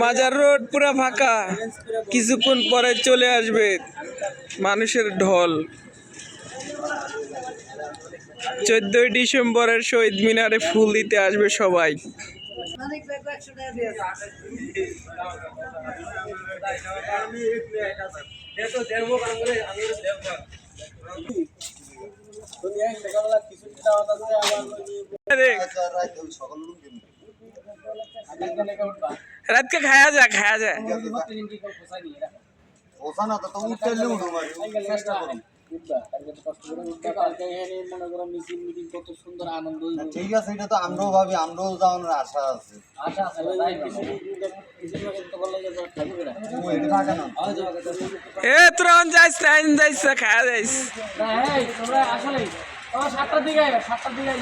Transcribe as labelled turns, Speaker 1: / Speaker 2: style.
Speaker 1: মাজার রোড পুরা ফাঁকা। কিছুক্ষণ পরে চলে আসবে মানুষের ঢল। চোদ্দই ডিসেম্বরের শহীদ মিনারে ফুল দিতে আসবে সবাই। রাতকে খায়া যা খায়া যা
Speaker 2: তো উঠো চেষ্টা। ঠিক আছে এটা তো আমরাও ভাবি আমরাও যাওয়ার আশা আছে
Speaker 1: এ তোরা যাইস না যাইস
Speaker 3: সাতটার দিকে সাতটার দিকে